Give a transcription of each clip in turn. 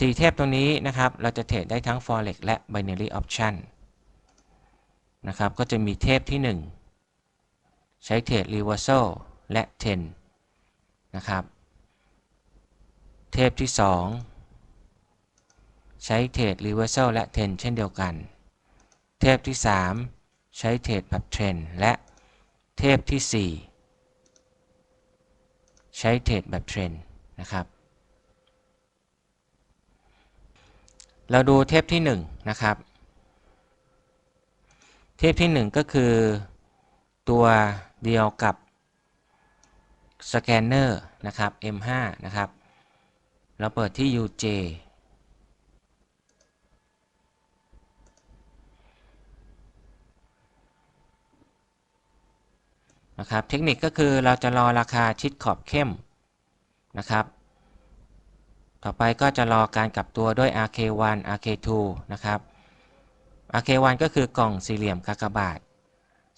4 เทพตรงนี้นะครับ เราจะเทรดได้ทั้ง forex และ binary option นะครับ ก็จะมีเทพที่ 1 ใช้เทรด reversal และ 10 นะครับ เทพที่ 2 ใช้เทรด reversal และ 10 เช่นเดียวกัน เทพที่ 3 ใช้เทรดแบบเทรนและเทพที่ 4 ใช้เทรดแบบเทรนนะครับ เราดูเทพที่1นะครับ เทพที่ 1 ก็คือตัวเดียวกับสแกนเนอร์นะครับ M5 นะครับ เราเปิดที่ UJ นะครับ เทคนิคก็คือเราจะรอราคาชิดขอบเข้มนะครับ ต่อไปก็จะรอการกลับตัวด้วย RK1 RK2 นะครับ RK1 ก็คือกล่องสี่เหลี่ยมกากบาท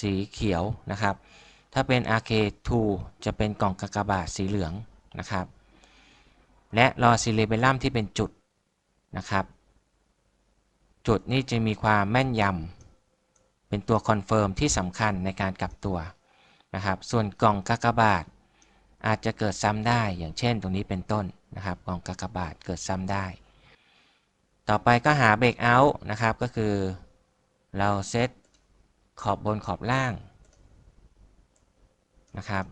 สีเขียวนะครับ ถ้าเป็น RK2 จะเป็นกล่องกากบาทสีเหลืองนะครับ และรอซิเลเบลัมที่เป็นจุดนะครับ จุดนี้จะมีความแม่นยำเป็นตัวคอนเฟิร์มที่สำคัญในการกลับตัวนะครับ ส่วนกล่องกากบาท อาจจะเกิดซ้ำได้อย่างเช่นตรงนี้เป็นต้น นะครับกล่องกากบาทเกิดซ้ำได้ ต่อไปก็หาเบรกเอาท์นะครับก็คือเราเซตขอบบนขอบล่างนะครับ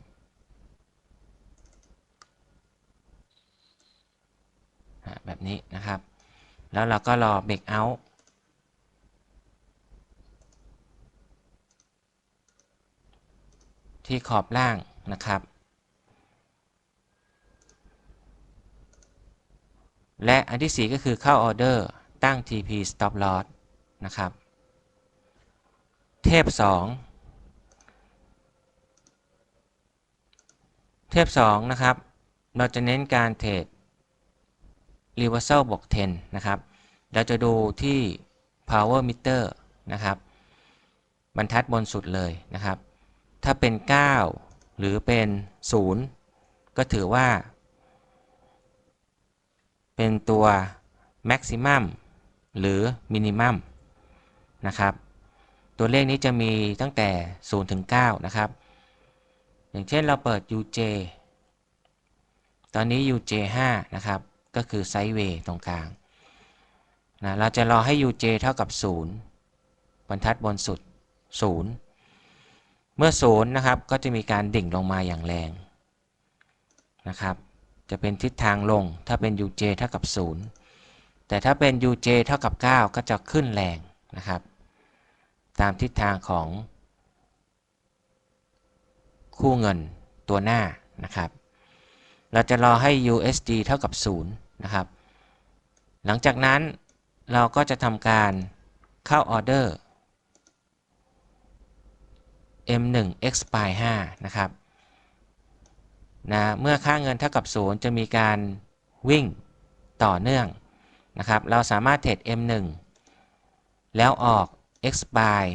แบบนี้นะครับ แล้วเราก็รอเบรกเอาท์ที่ขอบล่างนะครับ และอันที่ 4 ก็คือเข้าออเดอร์ตั้ง TP stop loss นะครับ เทพ 2 เทพ 2 นะครับ เราจะเน้นการเทรด reversal บวก10 นะครับ เราจะดูที่ power meter นะครับบรรทัดบนสุดเลยนะครับ ถ้าเป็น 9 หรือเป็น 0 ก็ถือว่า เป็นตัว maximum หรือ minimum นะครับ ตัวเลขนี้จะมีตั้งแต่ 0 ถึง 9 นะครับ อย่างเช่นเราเปิด UJ ตอนนี้ UJ 5นะครับ ก็คือไซด์เวย์ตรงกลางนะเราจะรอให้ UJ เท่ากับ 0 บรรทัดบนสุด 0 เมื่อ 0 นะครับ ก็จะมีการดิ่งลงมาอย่างแรงนะครับ จะเป็นทิศทางลง ถ้าเป็น UJ เท่ากับ 0 แต่ถ้าเป็น UJ เท่ากับ 9 ก็จะขึ้นแรงนะครับ ตามทิศทางของ คู่เงินตัวหน้านะครับ เราจะรอให้ USD เท่ากับ 0 นะครับ หลังจากนั้นเราก็จะทำการเข้าออเดอร์ M1 expire 5นะครับ นะเมื่อค่าเงินเท่ากับ 0 จะมีการวิ่งต่อเนื่องนะครับ เราสามารถเทรด M1 แล้วออก expire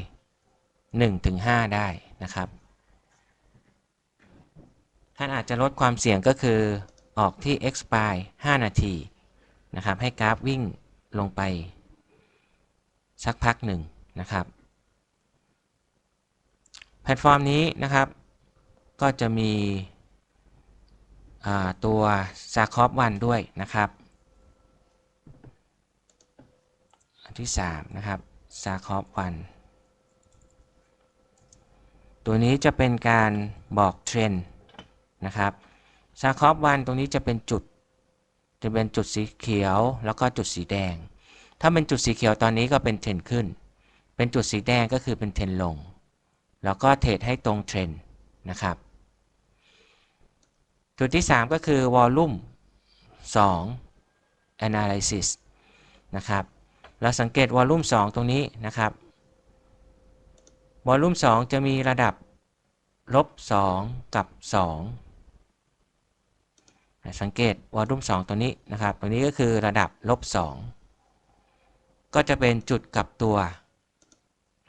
1-5ได้นะครับ ท่านอาจจะลดความเสี่ยงก็คือออกที่ expire 5นาทีนะครับ ให้กราฟวิ่งลงไป สักพักหนึ่งนะครับ แพลตฟอร์มนี้นะครับ ก็จะมี ตัวซาคอฟวันด้วยนะครับอันที่ 3 นะครับซาคอฟวันตัวนี้จะเป็นการบอกเทรนด์นะครับซาคอฟวันตรงนี้จะเป็นจุดจะเป็นจุดสีเขียวแล้วก็จุดสีแดง ถ้าเป็นจุดสีเขียวตอนนี้ก็เป็นเทรนขึ้น เป็นจุดสีแดงก็คือเป็นเทรนลง แล้วก็เทรดให้ตรงเทรนนะครับ จุดที่ 3 ก็คือ volume 2 analysis นะครับ เราสังเกต volume 2 ตรงนี้นะครับ volume 2 จะมีระดับลบ 2 กับ 2 สังเกต volume 2 ตัวนี้นะครับ ตัวนี้ก็คือระดับลบ 2 ก็จะเป็นจุดกลับตัว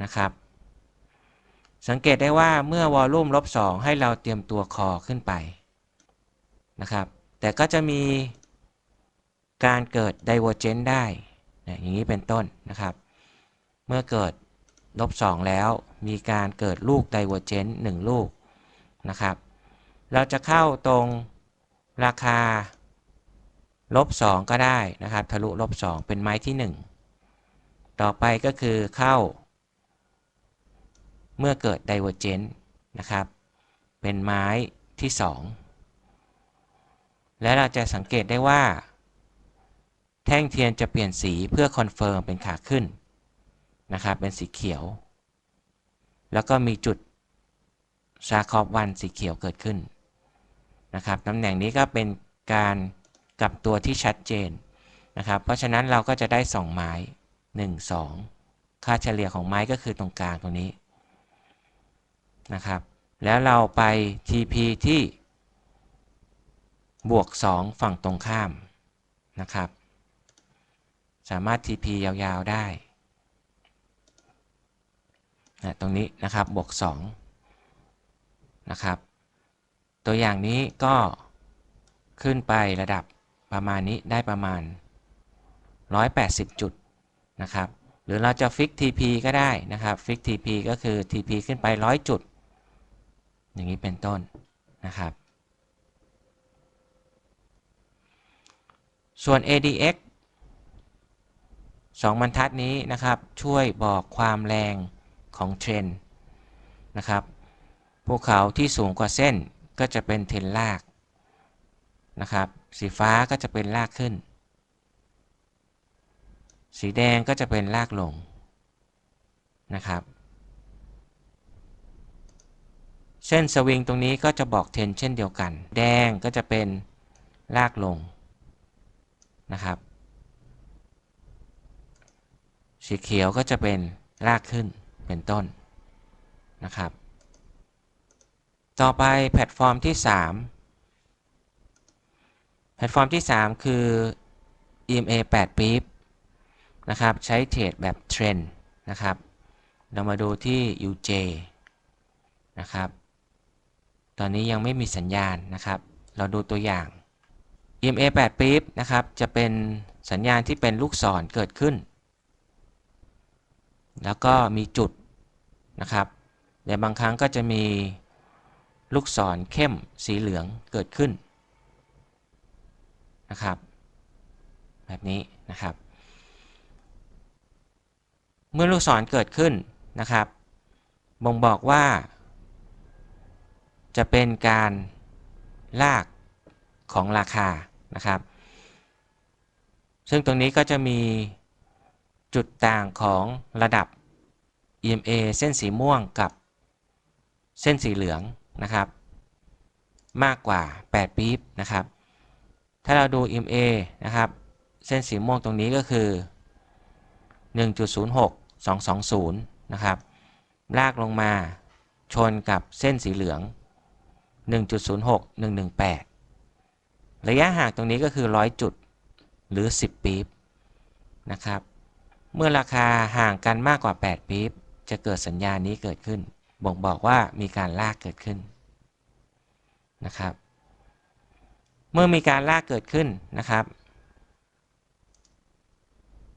นะครับสังเกตได้ว่าเมื่อวอลลุ่มลบ2ให้เราเตรียมตัวคอขึ้นไป นะครับ แต่ก็จะมีการเกิด divergence ได้นะอย่างนี้เป็นต้นนะครับ เมื่อเกิดลบ 2 แล้วมีการเกิดลูก divergence 1 ลูกนะครับ เราจะเข้าตรงราคาลบ 2 ก็ได้นะครับ ทะลุลบ 2 เป็นไม้ที่ 1 ต่อไปก็คือเข้า เมื่อเกิด divergence นะครับ เป็นไม้ที่ 2 และเราจะสังเกตได้ว่า แท่งเทียนจะเปลี่ยนสีเพื่อคอนเฟิร์มเป็นขาขึ้นนะครับเป็นสีเขียว แล้วก็มีจุดชาคอบวันสีเขียวเกิดขึ้นนะครับตำแหน่งนี้ก็เป็นการกลับตัวที่ชัดเจนนะครับ เพราะฉะนั้นเราก็จะได้ 2 ไม้ 1 2 ค่าเฉลี่ยของไม้ก็คือตรงกลางตรงนี้นะครับ แล้วเราไป TP ที่ บวก 2 ฝั่งตรงข้ามนะครับ สามารถ TP ยาวๆได้นะตรงนี้นะครับบวก 2 นะครับ ตัวอย่างนี้ก็ขึ้นไประดับประมาณนี้ได้ประมาณ 180 จุดนะครับ หรือเราจะฟิก TP ก็ได้นะครับฟิก TP ก็คือ TP ขึ้นไป 100 จุด อย่างนี้เป็นต้นนะครับ ส่วน ADX 2บรรทัดนี้นะครับ ช่วยบอกความแรงของเทรนนะครับภูเขาที่สูงกว่าเส้นก็จะเป็นเทรนลากนะครับ สีฟ้าก็จะเป็นลากขึ้น สีแดงก็จะเป็นลากลงนะครับ เส้นสวิงตรงนี้ก็จะบอกเทรนเช่นเดียวกัน แดงก็จะเป็นลากลง นะครับ สีเขียวก็จะเป็นลากขึ้นเป็นต้นนะครับ ต่อไปแพลตฟอร์มที่ 3 แพลตฟอร์มที่ 3 คือ EMA 8ปี๊บนะครับ ใช้เทรดแบบเทรนนะครับ เรามาดูที่ UJ นะครับ ตอนนี้ยังไม่มีสัญญาณนะครับ เราดูตัวอย่าง EMA 8ปี๊บนะครับ จะเป็นสัญญาณที่เป็นลูกศรเกิดขึ้น แล้วก็มีจุดนะครับในบางครั้งก็จะมีลูกศรเข้มสีเหลืองเกิดขึ้นนะครับ แบบนี้นะครับ เมื่อลูกศรเกิดขึ้นนะครับ บ่งบอกว่า จะเป็นการลากของราคา นะครับ ซึ่งตรงนี้ก็จะมีจุดต่างของระดับ EMA เส้นสีม่วงกับเส้นสีเหลืองนะครับ มากกว่า 8 ปี๊บนะครับ ถ้าเราดู EMA นะครับ เส้นสีม่วงตรงนี้ก็คือ 1.06 220 นะครับ ลากลงมาชนกับเส้นสีเหลือง 1.06 118 ระยะห่างตรงนี้ก็คือ 100 จุดหรือ 10 ปีบนะครับ เมื่อราคาห่างกันมากกว่า 8 ปีบจะเกิดสัญญาณนี้เกิดขึ้น บ่งบอกว่ามีการลากเกิดขึ้นนะครับ เมื่อมีการลากเกิดขึ้นนะครับ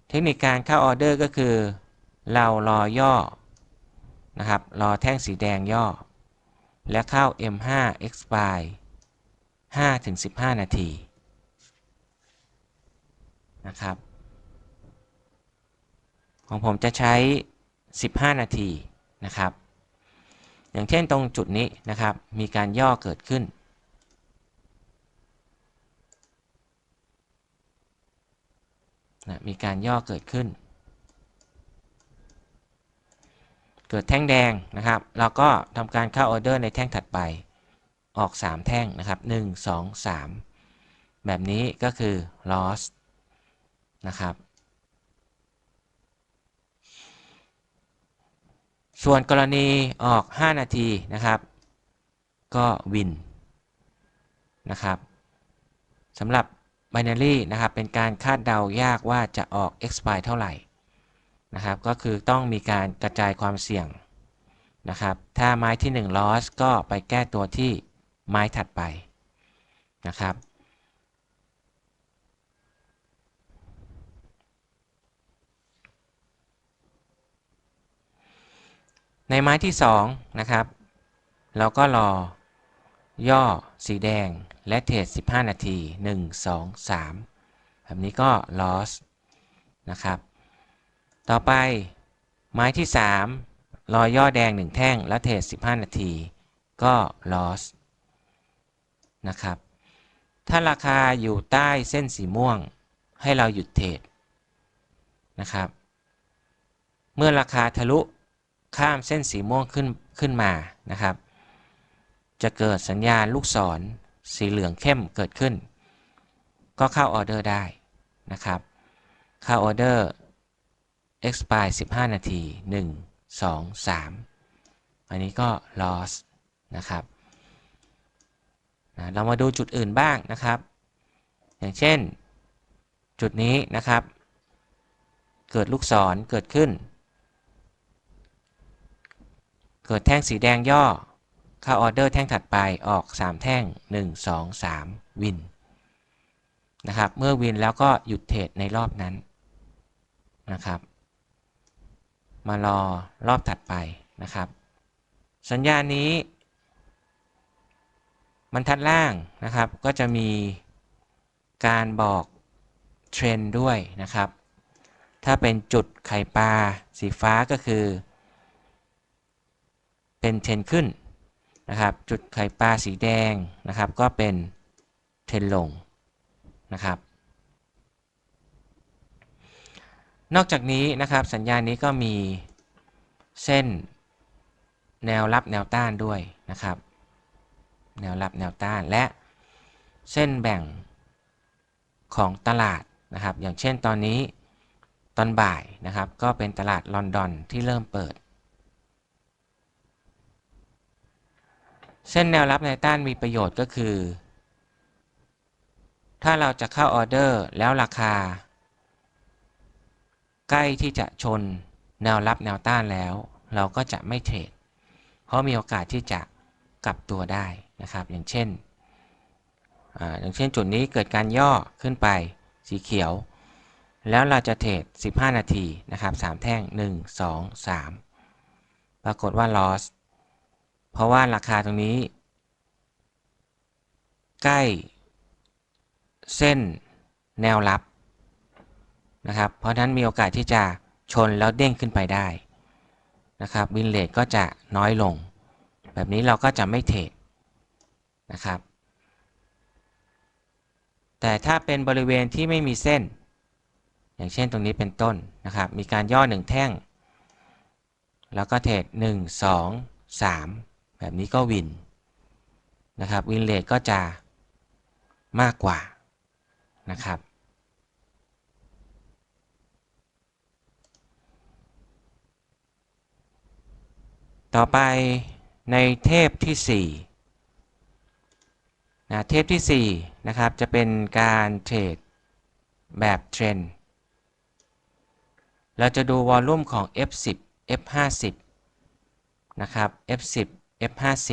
เทคนิคการเข้าออเดอร์ก็คือ เรารอย่อนะครับ รอแท่งสีแดงย่อ และเข้า M5 expire 5-15 นาทีนะครับ ของผมจะใช้ 15 นาทีนะครับ อย่างเช่นตรงจุดนี้นะครับ มีการย่อเกิดขึ้นนะมีการย่อเกิดขึ้น เกิดแท่งแดงนะครับ เราก็ทำการเข้าออเดอร์ในแท่งถัดไป ออก 3 แท่งนะครับ 1 2 3 แบบนี้ก็คือ loss นะครับ ส่วนกรณีออก 5 นาทีนะครับ ก็วินนะครับสำหรับ binary นะครับ เป็นการคาดเดายากว่าจะออก expire เท่าไหร่นะครับ ก็คือต้องมีการกระจายความเสี่ยงนะครับ ถ้าไม้ที่ 1 loss ก็ไปแก้ตัวที่ ไม้ถัดไปนะครับในไม้ที่2นะครับ เราก็รอย่อสีแดงและเทรด15 นาที 1 2 3 แบบนี้ก็ loss นะครับ ต่อไปไม้ที่ 3 รอย่อแดง 1 แท่ง และเทรด15 นาที ก็ loss นะครับ ถ้าราคาอยู่ใต้เส้นสีม่วง ให้เราหยุดเทรดนะครับ เมื่อราคาทะลุข้ามเส้นสีม่วงขึ้นขึ้นมานะครับ จะเกิดสัญญาณลูกศรสีเหลืองเข้มเกิดขึ้น ก็เข้าออเดอร์ได้นะครับ เข้าออเดอร์ expire 15 นาที 1 2 3 อันนี้ก็ loss นะครับ เรามาดูจุดอื่นบ้างนะครับ อย่างเช่น จุดนี้นะครับ เกิดลูกศรเกิดขึ้น เกิดแท่งสีแดงย่อเข้าออเดอร์แท่งถัดไปออก 3 แท่ง 1 2 3 วินนะครับ เมื่อวินแล้วก็หยุดเทรดในรอบนั้นนะครับ มารอรอบถัดไปนะครับ สัญญาณนี้ บรรทัดล่างนะครับ ก็จะมีการบอกเทรนด์ด้วยนะครับ ถ้าเป็นจุดไข่ปลาสีฟ้าก็คือ เป็นเทรนขึ้นนะครับ จุดไข่ปลาสีแดงนะครับ ก็เป็นเทรนลงนะครับ นอกจากนี้นะครับสัญญาณนี้ก็มีเส้นแนวรับแนวต้านด้วยนะครับ แนวรับแนวต้านและเส้นแบ่งของตลาดนะครับ อย่างเช่นตอนนี้ตอนบ่ายนะครับ ก็เป็นตลาดลอนดอนที่เริ่มเปิด เส้นแนวรับแนวต้านมีประโยชน์ก็คือ ถ้าเราจะเข้าออเดอร์แล้วราคา ใกล้ที่จะชนแนวรับแนวต้านแล้ว เราก็จะไม่เทรดเพราะมีโอกาสที่จะ กลับตัวได้นะครับ อย่างเช่นออย่างเช่นจุดนี้เกิดการย่อขึ้นไปสีเขียว แล้วเราจะเทรด 15 นาทีนะครับ3แท่ง 1 2 3 ปรากฏว่า loss เพราะว่าราคาตรงนี้ ใกล้ เส้นแนวรับนะครับ เพราะฉะนั้นมีโอกาสที่จะชนแล้วเด้งขึ้นไปได้นะครับวินเลทก็จะน้อยลง แบบนี้เราก็จะไม่เทรดนะครับ แต่ถ้าเป็นบริเวณที่ไม่มีเส้น อย่างเช่นตรงนี้เป็นต้นนะครับ มีการย่อหนึ่งแท่ง แล้วก็เทรด1 2 3 แบบนี้ก็วินนะครับวินเลทก็จะมากกว่านะครับ ต่อไป ในเทพที่4นะเทพที่4นะครับจะเป็นการเทรดแบบเทรนด์เราจะดูวอลลุ่มของ F10 F50 นะครับ F10 F50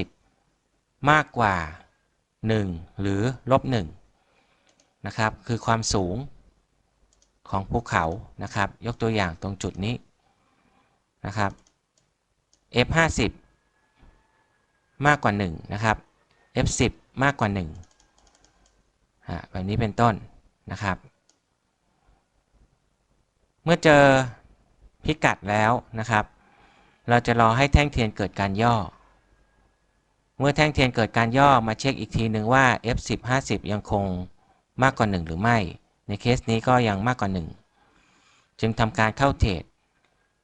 มากกว่า 1 หรือลบ1นะครับคือความสูงของภูเขานะครับ ยกตัวอย่างตรงจุดนี้นะครับ F50 มากกว่า 1 นะครับ F10 มากกว่า1แบบนี้เป็นต้นนะครับ เมื่อเจอพิกัดแล้วนะครับ เราจะรอให้แท่งเทียนเกิดการย่อ เมื่อแท่งเทียนเกิดการย่อมาเช็คอีกทีหนึ่งว่า F10 50 ยังคงมากกว่า 1 หรือไม่ ในเคสนี้ก็ยังมากกว่า 1 จึงทำการเข้าเทรด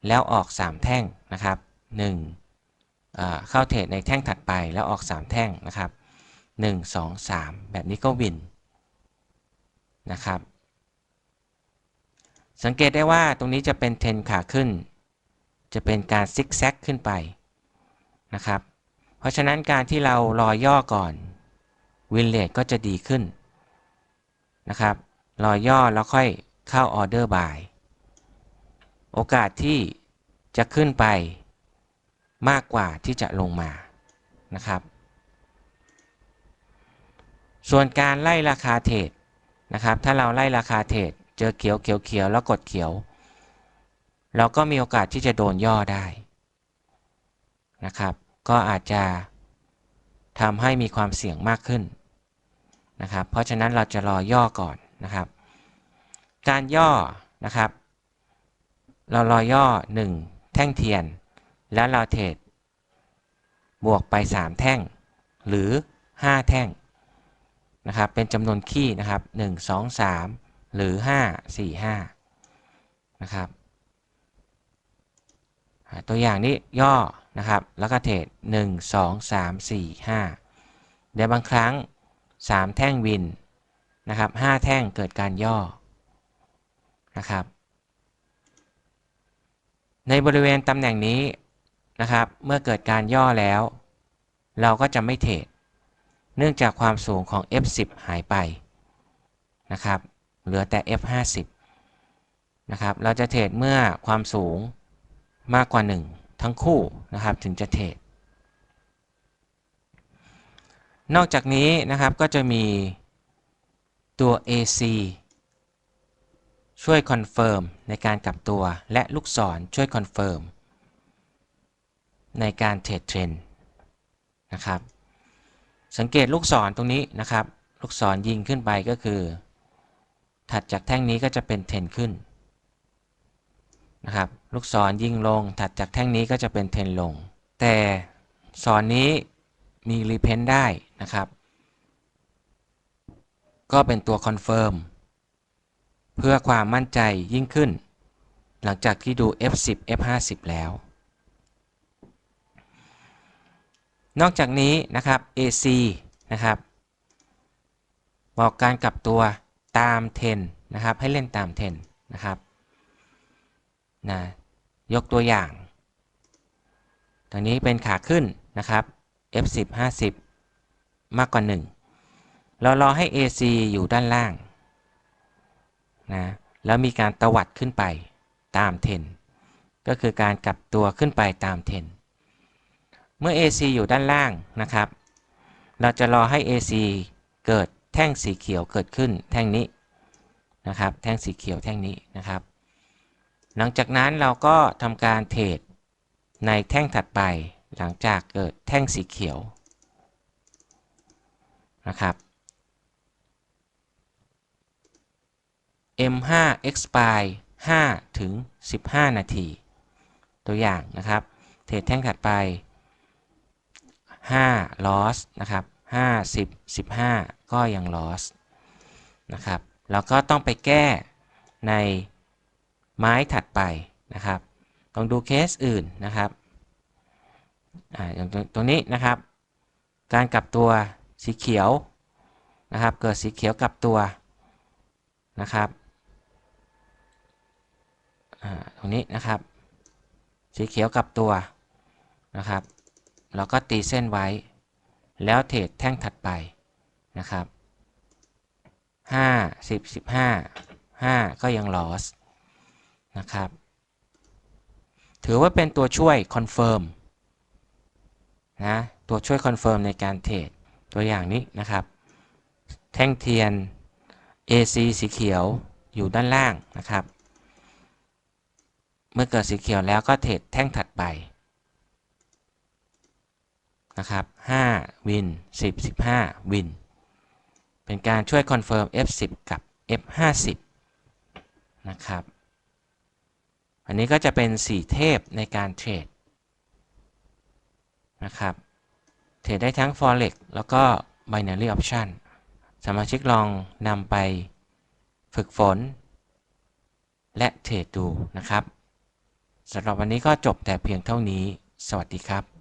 แล้วออก 3 แท่งนะครับ 1 เข้าเทรดในแท่งถัดไปแล้วออก 3 แท่งนะครับ 1 2 3 แบบนี้ก็วินนะครับ สังเกตได้ว่าตรงนี้จะเป็นเทนขาขึ้น จะเป็นการซิกแซกขึ้นไปนะครับ เพราะฉะนั้นการที่เรารอย่อก่อนวินเลทก็จะดีขึ้นนะครับรอย่อแล้วค่อยเข้าออเดอร์บายโอกาสที่จะขึ้นไป มากกว่าที่จะลงมานะครับ ส่วนการไล่ราคาเทรดนะครับ ถ้าเราไล่ราคาเทรดเจอเขียวเขียวเขียวแล้วกดเขียว เราก็มีโอกาสที่จะโดนย่อได้นะครับ ก็อาจจะทำให้มีความเสี่ยงมากขึ้นนะครับ เพราะฉะนั้นเราจะรอย่อก่อนนะครับ การย่อนะครับ เรารอย่อ 1 แท่งเทียน แล้วเราเทรดบวกไป 3 แท่ง หรือ 5 แท่งนะครับเป็นจำนวนขี้นะครับ 1 2 3 หรือ 5 4 5นะครับตัวอย่างนี้ย่อนะครับ แล้วก็เทรด1 2 3 4 5 เดี๋ยวบางครั้ง 3 แท่งวินนะครับ5แท่งเกิดการย่อนะครับ ในบริเวณตำแหน่งนี้ นะครับ เมื่อเกิดการย่อแล้ว เราก็จะไม่เทรดเนื่องจากความสูงของ F10 หายไปนะครับ เหลือแต่ F50 นะครับ เราจะเทรดเมื่อความสูงมากกว่า 1 ทั้งคู่นะครับ ถึงจะเทรด นอกจากนี้นะครับก็จะมีตัว AC ช่วยคอนเฟิร์มในการกลับตัวและลูกศรช่วยคอนเฟิร์ม ในการเทรดเทรนนะครับ สังเกตลูกศรตรงนี้นะครับ ลูกศรยิงขึ้นไปก็คือ ถัดจากแท่งนี้ก็จะเป็นเทรนขึ้นนะครับ ลูกศรยิงลง ถัดจากแท่งนี้ก็จะเป็นเทรนลง แต่ศรนนี้มีรีเพนได้นะครับ ก็เป็นตัวคอนเฟิร์มเพื่อความมั่นใจยิ่งขึ้น หลังจากที่ดู F10 F50 แล้ว นอกจากนี้นะครับ AC นะครับบอกการกลับตัวตามเทนนะครับ ให้เล่นตามเทนนะครับนะยกตัวอย่างตรงนี้เป็นขาขึ้นนะครับ F10 50 มากกว่า 1 เรารอให้ AC อยู่ด้านล่างนะแล้วมีการตวัดขึ้นไปตามเทนก็คือการกลับตัวขึ้นไปตามเทน เมื่อ AC อยู่ด้านล่างนะครับ เราจะรอให้ AC เกิดแท่งสีเขียวเกิดขึ้นแท่งนี้นะครับ แท่งสีเขียวแท่งนี้นะครับ หลังจากนั้นเราก็ทำการเทรดในแท่งถัดไปหลังจากเกิดแท่งสีเขียวนะครับ M5 expire 5ถึง 15 นาที ตัวอย่างนะครับ เทรดแท่งถัดไป 5 loss นะครับ5 10 15 ก็ยัง loss นะครับแล้วก็ต้องไปแก้ในไม้ถัดไปนะครับต้องดูเคสอื่นนะครับอ่าอย่างตรงนี้นะครับ การกลับตัวสีเขียวนะครับ เกิดสีเขียวกลับตัวนะครับตรงนี้นะครับ สีเขียวกลับตัวนะครับ เราก็ตีเส้นไว้ แล้วเทรดแท่งถัดไปนะครับ5 10 15 5ก็ยัง loss นะครับ ถือว่าเป็นตัวช่วยคอนเฟิร์มนะตัวช่วยคอนเฟิร์มในการเทรดตัวอย่างนี้นะครับ แท่งเทียน AC สีเขียวอยู่ด้านล่างนะครับ เมื่อเกิดสีเขียวแล้วก็เทรดแท่งถัดไปนะครับ 5 วิน 10 15 วิน เป็นการช่วยคอนเฟิร์ม F10 กับ F50 นะครับ อันนี้ก็จะเป็น 4 เทพในการเทรดนะครับ เทรดได้ทั้ง Forex แล้วก็ Binary Option สมาชิกลองนำไปฝึกฝน และเทรดดูนะครับสำหรับวันนี้ก็จบแต่เพียงเท่านี้ สวัสดีครับ